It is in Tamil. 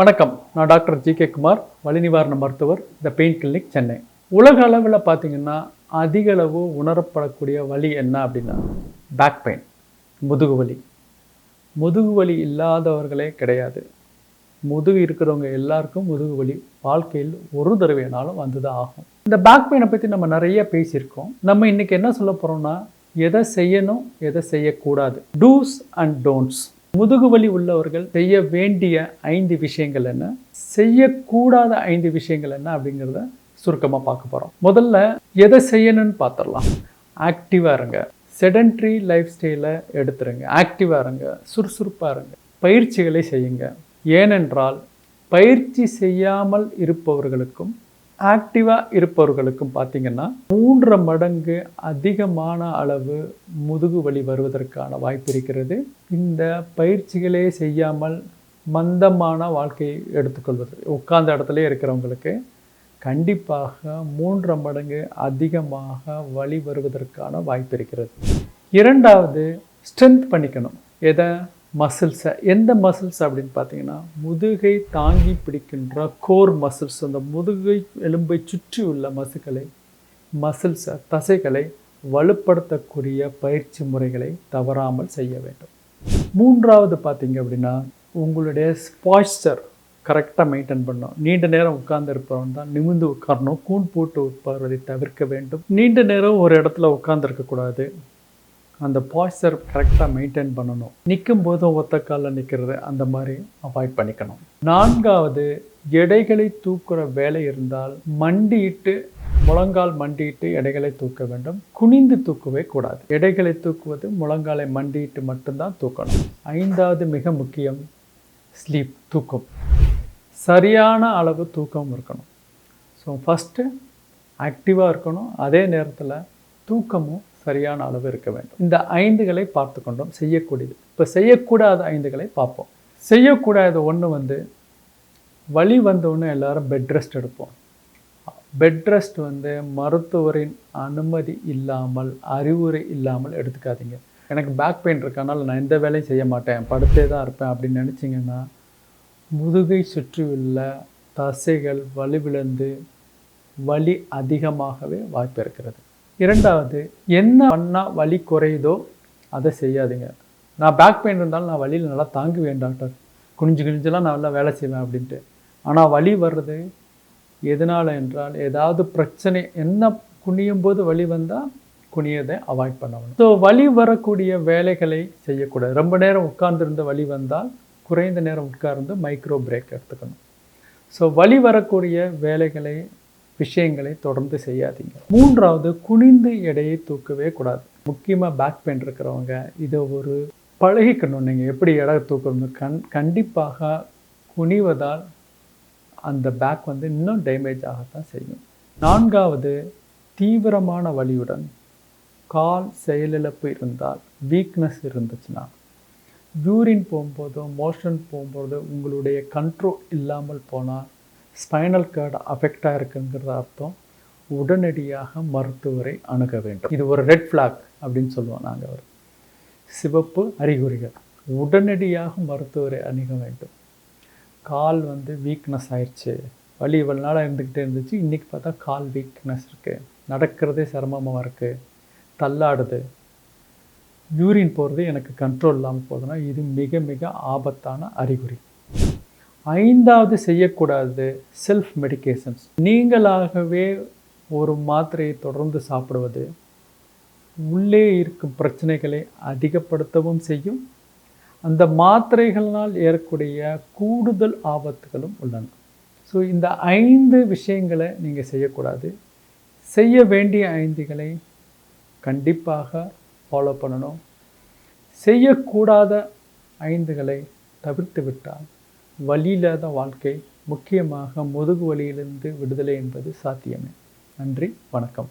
வணக்கம். நான் டாக்டர் ஜி கே குமார் வலி நிவாரண மருத்துவர் த பெயின் கிளினிக் சென்னை. உலக அளவில் பார்த்தீங்கன்னா அதிக அளவு உணரப்படக்கூடிய வலி என்ன அப்படின்னா பேக் பெயின் முதுகு வலி. முதுகு வலி இல்லாதவர்களே கிடையாது. முதுகு இருக்கிறவங்க எல்லாருக்கும் முதுகு வலி வாழ்க்கையில் ஒரு தடவைனாலும் வந்துதான் ஆகும். இந்த பேக் பெயினை பற்றி நம்ம நிறைய பேசியிருக்கோம். நம்ம இன்றைக்கி என்ன சொல்ல போகிறோம்னா எதை செய்யணும் எதை செய்யக்கூடாது. டூஸ் அண்ட் டோன்ட்ஸ் முதுகு வலி உள்ளவர்கள் செய்ய வேண்டிய ஐந்து விஷயங்கள் என்ன? செய்யக்கூடாத ஐந்து விஷயங்கள் என்ன அப்படிங்கிறத சுருக்கமாக பார்க்க போகிறோம் முதல்ல எதை செய்யணும்னு பார்த்துடலாம். ஆக்டிவாக இருங்க. செடன்ட்ரி லைஃப் ஸ்டைலை எடுத்துருங்க. ஆக்டிவாக இருங்க. சுறுசுறுப்பாக இருங்க. பயிற்சிகளை செய்யுங்க. ஏனென்றால் பயிற்சி செய்யாமல் இருப்பவர்களுக்கும் ஆக்டிவாக இருப்பவர்களுக்கும் பார்த்தீங்கன்னா மூன்று மடங்கு அதிகமான அளவு முதுகு வலி வருவதற்கான வாய்ப்பு இருக்கிறது. இந்த பயிற்சிகளே செய்யாமல் மந்தமான வாழ்க்கையை எடுத்துக்கொள்வது உட்கார்ந்த இடத்துல இருக்கிறவங்களுக்கு கண்டிப்பாக மூன்று மடங்கு அதிகமாக வழி வருவதற்கான வாய்ப்பு இருக்கிறது. இரண்டாவது ஸ்ட்ரென்த் பண்ணிக்கணும். எதை? மசில்ஸை எந்த மசில்ஸ் அப்படின்னு பார்த்தீங்கன்னா முதுகை தாங்கி பிடிக்கின்ற கோர் மசில்ஸ் அந்த முதுகை எலும்பை சுற்றி உள்ள மசுக்களை மசில்ஸை தசைகளை வலுப்படுத்தக்கூடிய பயிற்சி முறைகளை தவறாமல் செய்ய வேண்டும். மூன்றாவது பார்த்தீங்க அப்படின்னா உங்களுடைய பாய்ச்சர் கரெக்டாக மெயின்டைன் பண்ணணும். நீண்ட நேரம் உட்கார்ந்து இருப்பவன் தான் நிமிந்து உட்காரணும் கூண் போட்டு உட்கார்வதை தவிர்க்க வேண்டும். நீண்ட நேரம் ஒரு இடத்துல உட்கார்ந்து இருக்கக்கூடாது. அந்த பாய்ச்சர் கரெக்டாக மெயின்டைன் பண்ணணும். நிற்கும் போதும் ஒத்த காலில் நிற்கிறது அந்த மாதிரி அவாய்ட் பண்ணிக்கணும். நான்காவது எடைகளை தூக்குற வேலை இருந்தால் மண்டியிட்டு முழங்கால் மண்டியிட்டு எடைகளை தூக்க வேண்டும். குனிந்து தூக்கவே கூடாது. எடைகளை தூக்குவது முழங்காலை மண்டியிட்டு மட்டும்தான் தூக்கணும். ஐந்தாவது மிக முக்கியம் ஸ்லீப் தூக்கம். சரியான அளவு தூக்கம் இருக்கணும். ஸோ ஃபஸ்ட்டு ஆக்டிவாக இருக்கணும். அதே நேரத்தில் தூக்கமும் சரியான அளவு இருக்க வேண்டும். இந்த ஐந்துகளை பார்த்து கொண்டோம் செய்யக்கூடியது. இப்போ செய்யக்கூடாத ஐந்துகளை பார்ப்போம். செய்யக்கூடாத ஒன்று வந்து வலி வந்தவுடனே எல்லாரும் பெட் ரெஸ்ட் எடுப்போம். பெட் ரெஸ்ட் வந்து மருத்துவரின் அனுமதி இல்லாமல் அறிவுரை இல்லாமல் எடுத்துக்காதீங்க. எனக்கு பேக் பெயின் இருக்கனால நான் எந்த வேலையும் செய்ய மாட்டேன். படுத்தே தான் இருப்பேன் அப்படின்னு நினச்சிங்கன்னா முதுகை சுற்றியுள்ள தசைகள் வலுவிழந்து வலி அதிகமாகவே வாய்ப்பு இருக்கிறது. இரண்டாவது என்ன பண்ணால் வலி குறையுதோ அதை செய்யாதீங்க. நான் பேக் பெயின் இருந்தாலும் நான் வழியில் நல்லா தாங்குவேன் டாக்டர் குனிஞ்சு குனிஞ்செல்லாம் நான் நல்லா வேலை செய்வேன் அப்படின்ட்டு. ஆனால் வலி வர்றது எதனால் என்றால் ஏதாவது பிரச்சனை என்ன குனியும் போது வலி வந்தால் குனியதை அவாய்ட் பண்ணணும். ஸோ வலி வரக்கூடிய வேலைகளை செய்யக்கூடாது. ரொம்ப நேரம் உட்கார்ந்துருந்த வலி வந்தால் குறைந்த நேரம் உட்கார்ந்து மைக்ரோ பிரேக் எடுத்துக்கணும். ஸோ வலி வரக்கூடிய வேலைகளை விஷயங்களை தொடர்ந்து செய்யாதீங்க. மூன்றாவது குனிந்து எடையை தூக்கவே கூடாது. முக்கியமாக பேக் பெயின் இருக்கிறவங்க இதை ஒரு பழகிக்கணும். நீங்கள் எப்படி எடை தூக்கணும் கண் கண்டிப்பாக குனிவதால் அந்த பேக் வந்து இன்னும் டேமேஜ் ஆகத்தான் செய்யும். நான்காவது தீவிரமான வலியுடன் கால் செயலிழப்பு இருந்தால் வீக்னஸ் இருந்துச்சுன்னா யூரின் போகும்போதோ மோஷன் போகும்போதோ உங்களுடைய கண்ட்ரோல் இல்லாமல் போனால் ஸ்பைனல் கார்டு அஃபெக்டாக இருக்குங்கிறத அர்த்தம். உடனடியாக மருத்துவரை அணுக வேண்டும். இது ஒரு ரெட் ஃப்ளாக் அப்படின்னு சொல்லுவோம் நாங்கள் அவர். சிவப்பு அறிகுறிகள். உடனடியாக மருத்துவரை அணுக வேண்டும். கால் வந்து வீக்னஸ் ஆயிடுச்சு வலி இவ்வளோ நாளாக இருந்துக்கிட்டே இருந்துச்சு. இன்றைக்கி பார்த்தா கால் வீக்னஸ் இருக்குது நடக்கிறதே சிரமமாக இருக்குது தள்ளாடுது. யூரின் போகிறது எனக்கு கண்ட்ரோல் இல்லாமல் போகுதுன்னா இது மிக மிக ஆபத்தான அறிகுறி. ஐந்தாவது செய்யக்கூடாது செல்ஃப் மெடிக்கேஷன்ஸ் நீங்களாகவே ஒரு மாத்திரையை தொடர்ந்து சாப்பிடுவது உள்ளே இருக்கும் பிரச்சனைகளை அதிகப்படுத்தவும் செய்யும். அந்த மாத்திரைகளினால் ஏறக்கூடிய கூடுதல் ஆபத்துகளும் உள்ளன. ஸோ இந்த ஐந்து விஷயங்களை நீங்கள் செய்யக்கூடாது. செய்ய வேண்டிய ஐந்துகளை கண்டிப்பாக ஃபாலோ பண்ணணும். செய்யக்கூடாத ஐந்துகளை தவிர்த்து விட்டால் வலியில்லாத வாழ்க்கை முக்கியமாக முதுகு வலியிலிருந்து விடுதலை என்பது சாத்தியமே. நன்றி வணக்கம்.